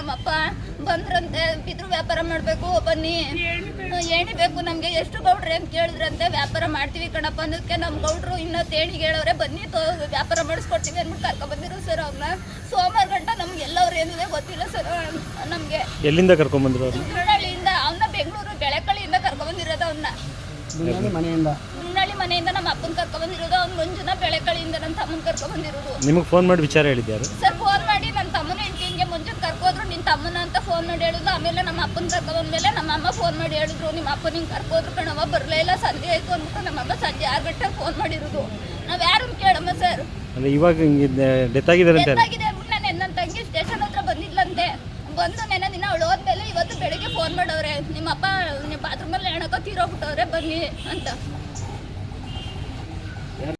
ನಮ್ಮಪ್ಪ ಬಂದ್ರಂತೆ ಬಿದ್ರು ವ್ಯಾಪಾರ ಮಾಡಬೇಕು ಬನ್ನಿ. ಏಣಿ ಬೇಕು ನಮಗೆ ಎಷ್ಟು ಗೌಡ್ರಿ ಅಂತ ಕೇಳಿದ್ರಂತೆ ವ್ಯಾಪಾರ ಮಾಡ್ತೀವಿ ಕಣಪ್ಪ. ಅನ್ನೋದಕ್ಕೆ ನಮ್ ಗೌಡ್ರು ಇನ್ನ ತೇಣಿ ಹೇಳೋರೆ ಬನ್ನಿ ತೋ ವ್ಯಾಪಾರ ಮಾಡಿಸ್ಕೊಡ್ತೀವಿ ಅಂದ್ಬಿಟ್ಟು ಕರ್ಕೊಬಂದಿರು ಸರ್ ಅವ್ರನ್ನ ಸೋಮವಾರ ಗಂಟ ನಮ್ಗೆ ಎಲ್ಲವ್ರು ಏನಿದೆ ಗೊತ್ತಿಲ್ಲ ಸರ್ ನಮಗೆ. ಎಲ್ಲಿಂದ ಕರ್ಕೊಂಬಂದ್ರು ಬಂದಿರೋ ಮುನ್ನಳ್ಳಿಯಿಂದ ಅವನ್ನ ಬೆಂಗಳೂರು ಬೆಳಕಳ್ಳಿಯಿಂದ ಕರ್ಕೊಬಂದಿರೋದು ಅವನ್ನ ಮನೆಯಿಂದ. ಹುಣ್ಣಳ್ಳಿ ಮನೆಯಿಂದ ನಮ್ಮ ಅಪ್ಪನ ಕರ್ಕೊಬಂದಿರೋದು ಅವ್ನ ಮಂಜುನ ಬೆಳಕಳ್ಳಿಯಿಂದ ನಮ್ಮ ತಮ್ಮನ ಕರ್ಕೊಬಂದಿರೋದು ನಿಮಗೆ ಫೋನ್ ಮಾಡಿ ವಿಚಾರ ಹೇಳಿದ್ಯಾರು ಸರ್ ಫೋನ್ ಮಾಡಿ ನನ್ನ ತಮ್ಮನ ಹೆಂಡತಿ ಹಿಂಗೆ ಮುಂಚೆ ಕರ್ಕೋದ್ರು ನಿನ್ನ ತಮ್ಮನ ಅಂತ ಫೋನ್ ಮಾಡಿ ಹೇಳಿದ್ರು ಆಮೇಲೆ ನಮ್ಮ ಅಪ್ಪನ ಕರ್ಕೊಂಡ್ಮೇಲೆ ನಮ್ಮ ಅಮ್ಮ ಫೋನ್ ಮಾಡಿ ಹೇಳಿದ್ರು ನಿಮ್ಮ ಅಪ್ಪ ನಿಂಗೆ ಕರ್ಕೋದ್ರು ಕಣವ ಬರಲೇ ಇಲ್ಲ ಸಂಜೆ ಆಯ್ತು ಅಂದ್ಬಿಟ್ಟು ನಮ್ಮ ಅಮ್ಮ ಸಂಜೆ ಆರು ಗಂಟೆಗೆ ಫೋನ್ ಮಾಡಿರೋದು. ನಾವು ಯಾರು ಕೇಳಮ್ಮ ಸರ್ ಅಂದ್ರೆ ಇವಾಗ ಡೆತ್ ಆಗಿದೆ ಅಂತ. ಅಂದ್ಬಿಟ್ಟು ನಾನು ನನ್ನ ತಂಗಿ ಸ್ಟೇಷನ್ ಹತ್ರ ಬಂದಿದ್ಲಂತೆ. ಬಂದು ನೆನೆ ದಿನ ಅವಳು ಹೋದ್ಮೇಲೆ ಇವತ್ತು ಬೆಳಿಗ್ಗೆ ಫೋನ್ ಮಾಡವ್ರೆ. ನಿಮ್ಮ ಅಪ್ಪ ನಿಮ್ಮ ಬಾತ್ರೂಮಲ್ಲಿ ಹೆಣಕೋ ತೀರೋಗ್ಬಿಟ್ಟವ್ರೆ ಬನ್ನಿ ಅಂತ.